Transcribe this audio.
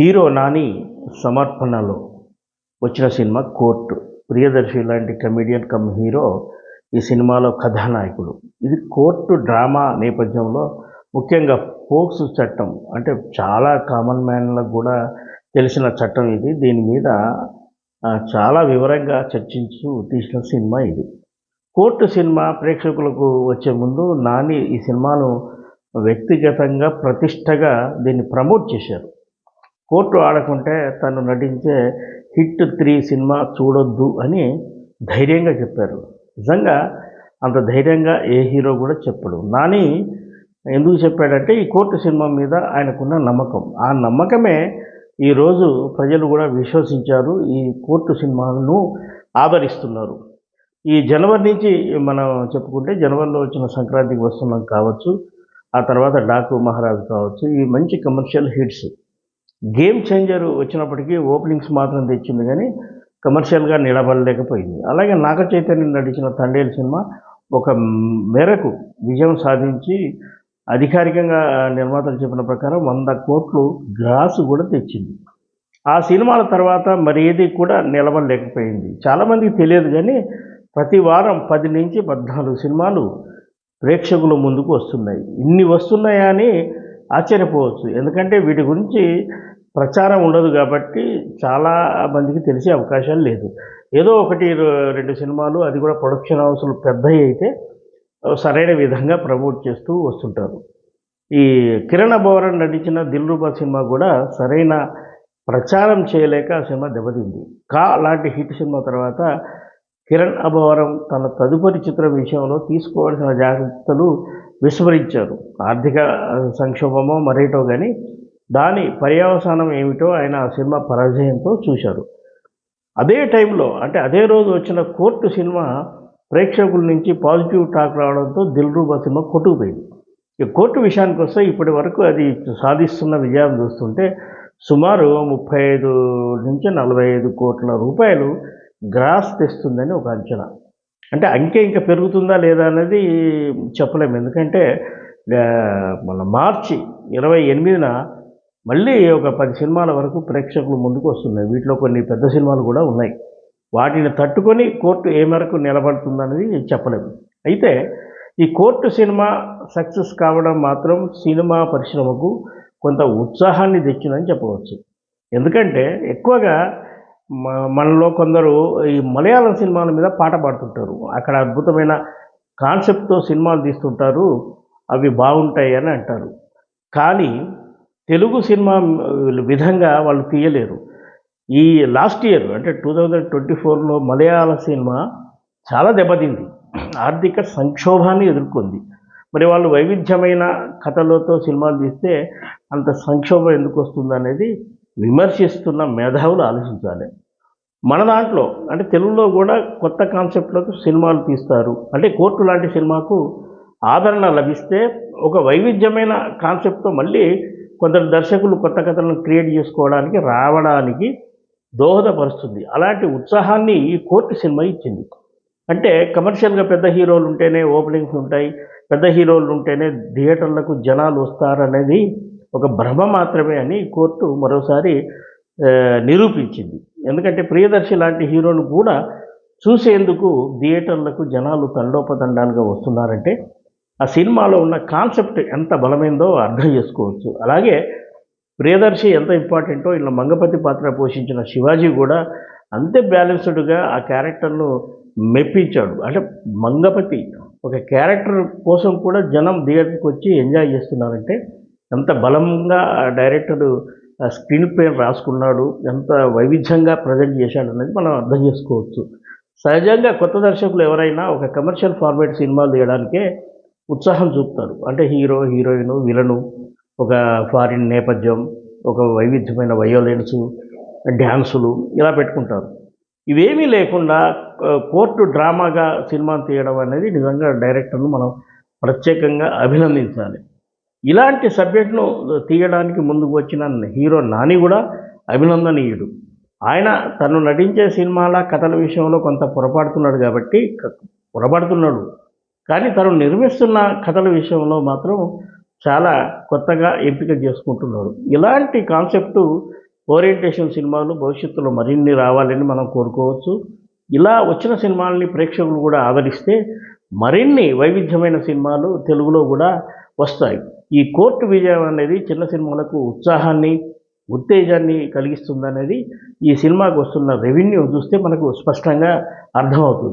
Hero Nani సమర్పణలో వచ్చిన cinema court. Priyadarshi లాంటి కమెడియన్ కమ్ హీరో ఈ సినిమాలో కథానాయకుడు. ఇది కోర్టు డ్రామా నేపథ్యంలో ముఖ్యంగా పోక్స్ చట్టం అంటే చాలా కామన్ మ్యాన్లకు కూడా తెలిసిన చట్టం ఇది. దీని మీద చాలా వివరంగా చర్చించు తీసిన సినిమా ఇది. కోర్టు సినిమా ప్రేక్షకులకు వచ్చే ముందు నాని ఈ సినిమాను వ్యక్తిగతంగా ప్రతిష్టగా దీన్ని ప్రమోట్ చేశారు. కోర్టు ఆడకుంటే తను నటించే హిట్ త్రీ సినిమా చూడొద్దు అని ధైర్యంగా చెప్పారు. నిజంగా అంత ధైర్యంగా ఏ హీరో కూడా చెప్పడు. నాని ఎందుకు చెప్పాడంటే ఈ కోర్టు సినిమా మీద ఆయనకున్న నమ్మకం. ఆ నమ్మకమే ఈరోజు ప్రజలు కూడా విశ్వసించారు. ఈ కోర్టు సినిమాను ఆదరిస్తున్నారు. ఈ జనవరి నుంచి మనం చెప్పుకుంటే జనవరిలో వచ్చిన సంక్రాంతికి వస్తున్నాం కావచ్చు ఆ తర్వాత డాకు మహారాజు కావచ్చు ఈ మంచి కమర్షియల్ హిట్స్. గేమ్ చేంజర్ వచ్చినప్పటికీ ఓపెనింగ్స్ మాత్రం తెచ్చింది కానీ కమర్షియల్గా నిలబడలేకపోయింది. అలాగే నాగ చైతన్య నటించిన తండేలు సినిమా ఒక మేరకు విజయం సాధించి అధికారికంగా నిర్మాతలు చెప్పిన ప్రకారం వంద కోట్లు గ్రాస్ కూడా తెచ్చింది. ఆ సినిమాల తర్వాత మరి ఏది కూడా నిలబడలేకపోయింది. చాలామందికి తెలియదు కానీ ప్రతి వారం పది నుంచి పద్నాలుగు సినిమాలు ప్రేక్షకుల ముందుకు వస్తున్నాయి. ఇన్ని వస్తున్నాయా అని ఆశ్చర్యపోవచ్చు. ఎందుకంటే వీటి గురించి ప్రచారం ఉండదు కాబట్టి చాలా మందికి తెలిసే అవకాశాలు లేదు. ఏదో ఒకటి రెండు సినిమాలు అది కూడా ప్రొడక్షన్ హౌస్లు పెద్దవి అయితే సరైన విధంగా ప్రమోట్ చేస్తూ వస్తుంటారు. ఈ కిరణ్ అభవరన్ నటించిన దిల్ రూబా సినిమా కూడా సరైన ప్రచారం చేయలేక ఆ సినిమా దెబ్బతింది. కా లాంటి హిట్ సినిమా తర్వాత కిరణ్ అభవరం తన తదుపరి చిత్రం విషయంలో తీసుకోవాల్సిన జాగ్రత్తలు విస్మరించారు. ఆర్థిక సంక్షోభమో మరేటో కానీ దాని పర్యవసానం ఏమిటో ఆయన ఆ సినిమా పరాజయంతో చూశారు. అదే టైంలో అంటే అదే రోజు వచ్చిన కోర్టు సినిమా ప్రేక్షకుల నుంచి పాజిటివ్ టాక్ రావడంతో దిల్రూబా సినిమా కొట్టుకుపోయింది. ఈ కోర్టు విషయానికి వస్తే ఇప్పటి వరకు అది సాధిస్తున్న విజయం చూస్తుంటే సుమారు ముప్పై ఐదు నుంచి నలభై ఐదు కోట్ల రూపాయలు గ్రాస్ తెస్తుందని ఒక అంచనా. అంటే అంకె ఇంకా పెరుగుతుందా లేదా అనేది చెప్పలేము. ఎందుకంటే మన మార్చి ఇరవై ఎనిమిదిన మళ్ళీ ఒక పది సినిమాల వరకు ప్రేక్షకులు ముందుకు వస్తున్నాయి. వీటిలో కొన్ని పెద్ద సినిమాలు కూడా ఉన్నాయి. వాటిని తట్టుకొని కోర్టు ఏ మేరకు నిలబడుతుందనేది చెప్పలేము. అయితే ఈ కోర్టు సినిమా సక్సెస్ కావడం మాత్రం సినిమా పరిశ్రమకు కొంత ఉత్సాహాన్ని తెచ్చిందని చెప్పవచ్చు. ఎందుకంటే ఎక్కువగా మనలో కొందరు ఈ మలయాళం సినిమాల మీద పాట పాడుతుంటారు. అక్కడ అద్భుతమైన కాన్సెప్ట్తో సినిమాలు తీస్తుంటారు. అవి బాగుంటాయి అని అంటారు. కానీ తెలుగు సినిమా విధంగా వాళ్ళు తీయలేరు. ఈ లాస్ట్ ఇయర్ అంటే టూ థౌజండ్ ట్వంటీ ఫోర్లో మలయాళ సినిమా చాలా దెబ్బతింది. ఆర్థిక సంక్షోభాన్ని ఎదుర్కొంది. మరి వాళ్ళు వైవిధ్యమైన కథలతో సినిమాలు తీస్తే అంత సంక్షోభం ఎందుకు వస్తుంది అనేది విమర్శిస్తున్న మేధావులు ఆలోచించాలి. మన దాంట్లో అంటే తెలుగులో కూడా కొత్త కాన్సెప్ట్లకు సినిమాలు తీస్తారు. అంటే కోర్టు లాంటి సినిమాకు ఆదరణ లభిస్తే ఒక వైవిధ్యమైన కాన్సెప్ట్తో మళ్ళీ కొందరు దర్శకులు కొత్త కథలను క్రియేట్ చేసుకోవడానికి రావడానికి దోహదపరుస్తుంది. అలాంటి ఉత్సాహాన్ని ఈ కోర్టు సినిమా ఇచ్చింది. అంటే కమర్షియల్గా పెద్ద హీరోలు ఉంటేనే ఓపెనింగ్స్ ఉంటాయి పెద్ద హీరోలు ఉంటేనే థియేటర్లకు జనాలు వస్తారనేది ఒక భ్రమ మాత్రమే అని కోర్టు మరోసారి నిరూపించింది. ఎందుకంటే ప్రియదర్శి లాంటి హీరోలు కూడా చూసేందుకు థియేటర్లకు జనాలు తండోపతండాలుగా వస్తున్నారంటే ఆ సినిమాలో ఉన్న కాన్సెప్ట్ ఎంత బలమైందో అర్థం చేసుకోవచ్చు. అలాగే ప్రియదర్శి ఎంత ఇంపార్టెంటో ఇలా మంగపతి పాత్ర పోషించిన శివాజీ కూడా అంతే బ్యాలెన్స్డ్గా ఆ క్యారెక్టర్ను మెప్పించాడు. అంటే మంగపతి ఒక క్యారెక్టర్ కోసం కూడా జనం థియేటర్కి వచ్చి ఎంజాయ్ చేస్తున్నారంటే ఎంత బలంగా డైరెక్టర్ స్క్రీన్ ప్లే రాసుకున్నాడు ఎంత వైవిధ్యంగా ప్రజెంట్ చేశాడు అనేది మనం అర్థం చేసుకోవచ్చు. సహజంగా కొత్త దర్శకులు ఎవరైనా ఒక కమర్షియల్ ఫార్మేట్ సినిమాలు తీయడానికే ఉత్సాహం చూపుతారు. అంటే హీరో హీరోయిన్ విలను ఒక ఫారిన్ నేపథ్యం ఒక వైవిధ్యమైన వయోలెన్స్ డ్యాన్సులు ఇలా పెట్టుకుంటారు. ఇవేమీ లేకుండా కోర్టు డ్రామాగా సినిమాను తీయడం అనేది నిజంగా డైరెక్టర్ను మనం ప్రత్యేకంగా అభినందించాలి. ఇలాంటి సబ్జెక్ట్ను తీయడానికి ముందుకు వచ్చిన హీరో నాని కూడా అభినందనీయుడు. ఆయన తను నటించే సినిమాల కథల విషయంలో కొంత పొరపాడుతున్నాడు కాబట్టి పొరపాడుతున్నాడు కానీ తను నిర్మిస్తున్న కథల విషయంలో మాత్రం చాలా కొత్తగా ఎంపిక చేసుకుంటున్నాడు. ఇలాంటి కాన్సెప్టు ఓరియంటేషన్ సినిమాలు భవిష్యత్తులో మరిన్ని రావాలని మనం కోరుకోవచ్చు. ఇలా వచ్చిన సినిమాలని ప్రేక్షకులు కూడా ఆదరిస్తే మరిన్ని వైవిధ్యమైన సినిమాలు తెలుగులో కూడా వస్తాయి. ఈ కోర్టు విజయం అనేది చిన్న సినిమాలకు ఉత్సాహాన్ని ఉత్తేజాన్ని కలిగిస్తుందనేది ఈ సినిమాకు వస్తున్న రెవెన్యూ చూస్తే మనకు స్పష్టంగా అర్థమవుతుంది.